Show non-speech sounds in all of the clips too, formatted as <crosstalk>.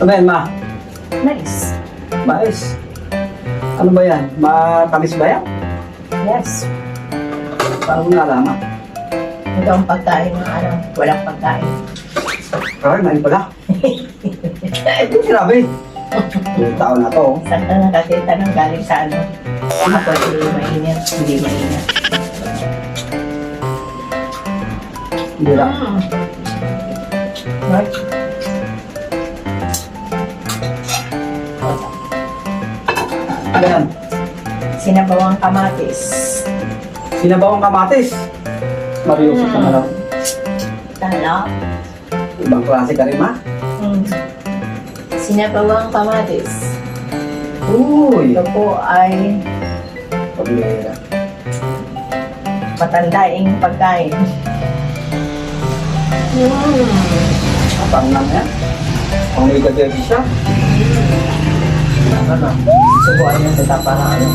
Ano yan, ma? Nice. Mais. Ano ba yan? Matamis ba yan? Yes. Mo nalaman? Ito ang pagkain ng ano, walang pagkain. Ay, main pala. <laughs> Ito sinabi. Yung tao na to. oh. Saan ka nakakita ng galing sa ano? Ako hindi mainit, hindi mainit. Hindi lang. Mm. Right? Ano yan? Sinabawang kamatis. Sinabawang kamatis. Mariusip ka na lang. Tala. Ibang klase ka rin, ma. Mm. Sinabawang kamatis. Uy. Ito po ay Pabira. matandaing pagkain. Mm. Pang lang yan. Pang may gagawin siya. Ano? Subuan sa tapa na ano.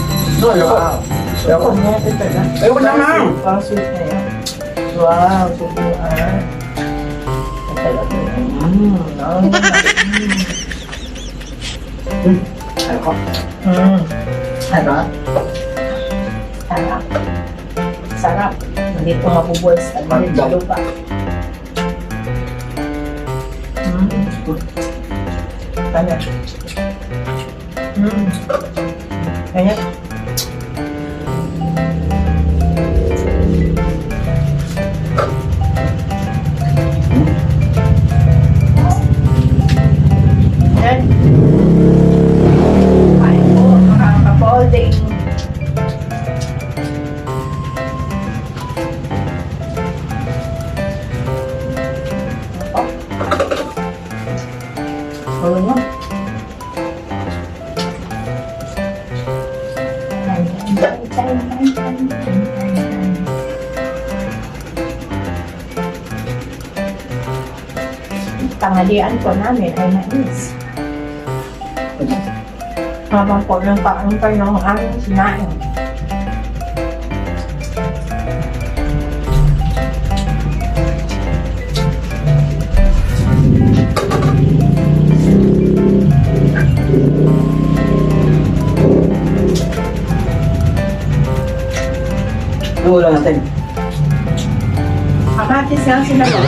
No, ayoko. Ayoko. Subuan niya ito na. Ayoko na, ma. Pang sweet na yan. Wow, subuan. Ang talaga. Mm, no. Hmm. Ayoko. Mm. Sarap. Sarap. Sarap. Hindi ko mabubuhay sa tabi sa lupa. Mm. Kanya. Mm. Kanya. Yan. Kain po, Tanghalian po namin ay mais. Habang po ng paangkay ng aming sinain. Ulam natin? Kamatis lang sila po.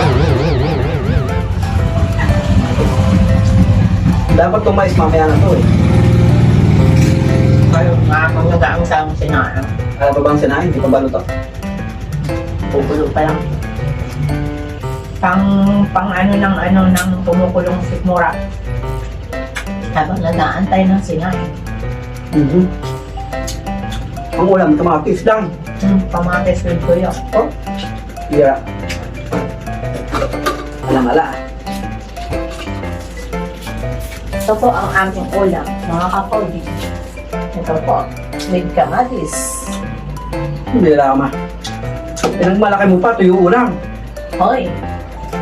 Dapat tumais mamaya na to eh. Kayo, mga pangagaang sa aming sinain. Ano pa bang sinahin? Hindi pa ba luto? Pupulo pa lang. Pang, pang ano ng ano ng kumukulong sikmura. Habang nag-aantay ng sinain. Mhm. Ang ulam, kamatis lang. Hmm, pamatis with tuyo. Oh, Yeah. Alam-ala. ito po ang aming ulam, mga kapodi. Ito po, with kamatis. Hindi lang ma. Pinagmalaki mo pa, tuyo ulam. Hoy,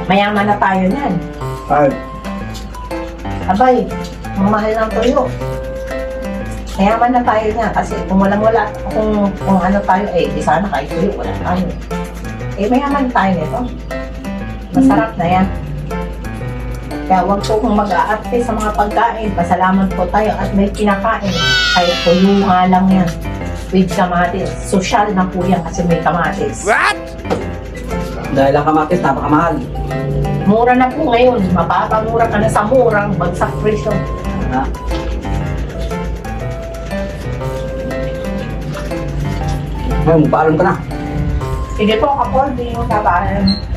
mayaman na tayo niyan. Ay, Abay, ang mahal ng tuyo. Mayaman na tayo niya kasi kung walang wala, kung, kung ano tayo, eh, di sana kahit tuyo, wala tayo. Eh, mayaman tayo nito. Masarap na yan. Kaya huwag po kong mag-aarte sa mga pagkain. Pasalamat po tayo at may kinakain. Kahit tuyo nga lang yan. With kamatis. Social na po yan kasi may kamatis. dahil ang kamatis, napakamahal. Mura na po ngayon. Mapapamura ka na sa murang bagsak presyo. Ha? Ngayon, paalam ka na. Sige po, kapol, di yung kabahan.